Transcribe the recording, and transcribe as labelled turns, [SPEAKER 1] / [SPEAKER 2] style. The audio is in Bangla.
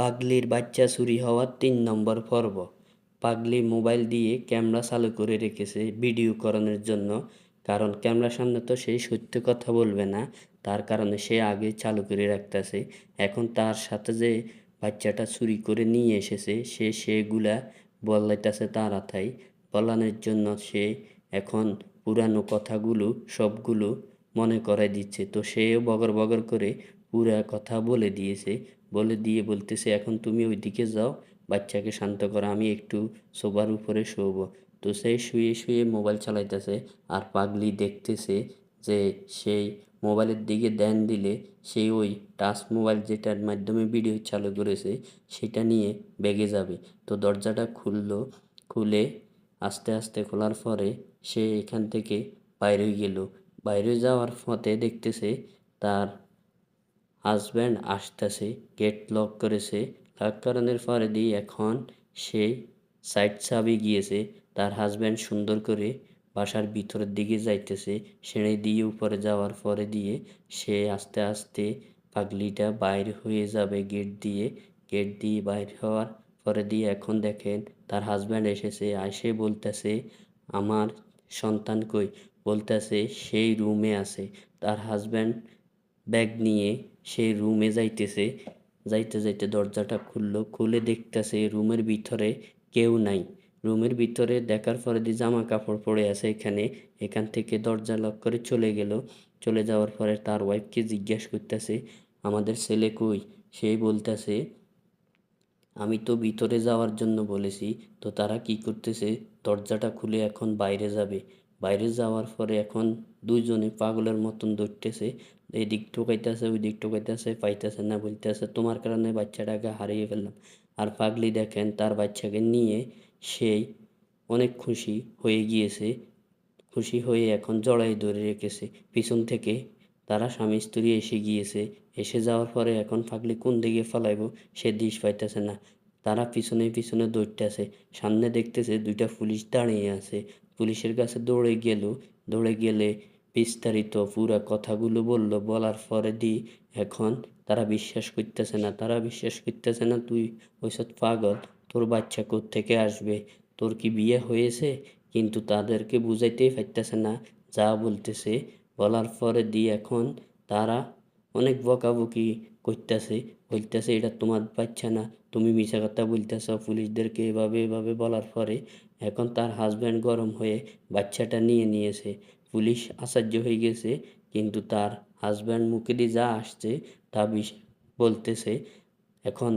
[SPEAKER 1] পাগলির বাচ্চা চুরি হওয়ার তিন নম্বর পর্ব। পাগলি মোবাইল দিয়ে ক্যামেরা চালু করে রেখেছে ভিডিও করানোর জন্য, কারণ ক্যামেরার সামনে তো সেই সত্য কথা বলবে না, তার কারণে সে আগে চালু করে রাখতেছে। এখন তার সাথে যে বাচ্চাটা চুরি করে নিয়ে এসেছে, সে সেগুলা বলাইতেছে তার আথাই বলানোর জন্য সে এখন পুরানো কথাগুলো সবগুলো মনে করাই দিচ্ছে। তো সেও বগর বগর করে পুরা কথা বলে দিয়েছে, বলে দিয়ে বলতেছে, এখন তুমি ওইদিকে যাও, বাচ্চাকে শান্ত করো, আমি একটু সোফার উপরে শোব। তো সে শুয়ে শুয়ে মোবাইল চালাইতেছে আর পাগলি দেখতেছে যে সেই মোবাইলের দিকে ধ্যান দিলে সেই ওই টাচ মোবাইল যেটার মাধ্যমে ভিডিও চালু করেছে, সেটা নিয়ে বেগে যাবে। তো দরজাটা খুললো, খুলে আস্তে আস্তে খোলার পরে সে এখান থেকে বাইরে গেল। বাইরে যাওয়ার পথে দেখতেছে তার হাজব্যান্ড আসতেছে, গেট লক করেছে। লক করানোর পরে দিয়ে এখন সে সাইড চাবি গিয়েছে, তার হাজব্যান্ড সুন্দর করে বাসার ভিতরের দিকে যাইতেছে। সিঁড়ি দিয়ে উপরে যাওয়ার পরে দিয়ে সে আস্তে আস্তে পাগলিটা বাইর হয়ে যাবে গেট দিয়ে। গেট দিয়ে বাইর হওয়ার পরে দিয়ে এখন দেখেন তার হাজব্যান্ড এসেছে আসে বলতেছে, আমার সন্তান কই? বলতেছে, সেই রুমে আছে। তার হাজব্যান্ড ব্যাগ নিয়ে সে রুমে যাইতেছে। যাইতে যাইতে দরজাটা খুললো, খুলে দেখতেছে রুমের ভিতরে কেউ নাই। রুমের ভিতরে দেখার পরে দিয়ে জামা কাপড় পরে আছে এখানে, এখান থেকে দরজা লক করে চলে গেল। চলে যাওয়ার পরে তার ওয়াইফকে জিজ্ঞেস করতেছে, আমাদের ছেলে কই? সে বলতেছে, আমি তো ভিতরে যাওয়ার জন্য বলেছি, তো তারা কি করতেছে? দরজাটা খুলে এখন বাইরে যাবে। বাইরে যাওয়ার পরে এখন দুইজনে পাগলের মতন দৌড়তেছে এই দিক টোকাইতেছে ওই দিক টোকাইতেছে পাইতেছে না বলতেছে, তোমার কারণে বাচ্চাটাকে হারিয়ে ফেললাম। আর পাগলি দেখেন তার বাচ্চাকে নিয়ে সেই অনেক খুশি হয়ে গিয়েছে। খুশি হয়ে এখন জড়াই ধরে রেখেছে। পিছন থেকে তারা স্বামী স্ত্রী এসে গিয়েছে। এসে যাওয়ার পরে এখন পাগলি কোন দিকে ফেলাইব সে দিশ পাইতেছে না। তারা পিছনে পিছনে দৌড়তেছে। সামনে দেখতেছে দুইটা পুলিশ দাঁড়িয়ে আছে। পুলিশের কাছে দৌড়ে গেল। দৌড়ে গেলে বিস্তারিত পুরা কথাগুলো বলল। বলার পরে দি, এখন তারা বিশ্বাস করতেছে না, তারা বিশ্বাস করতেছে না, তুই ওইসব পাগল, তোর বাচ্চা থেকে আসবে? তোর কি বিয়ে হয়েছে? কিন্তু তাদেরকে বুঝাইতেই পারতেছে না, যা বলতেছে। বলার পরে দি, এখন তারা অনেক বকাবকি করতেছে, বলতেছে এটা তোমার বাচ্চা না, তুমি মিশা কথা বলতেছ, পুলিশদেরকে এভাবে এভাবে বলার পরে এখন তার হাজব্যান্ড গরম হয়ে বাচ্চাটা নিয়ে নিয়েছে। পুলিশ আশ্চর্য হয়ে গেছে, কিন্তু তার হাজব্যান্ড মুখে দিয়ে যা আসছে তা বিষ বলতেছে, এখন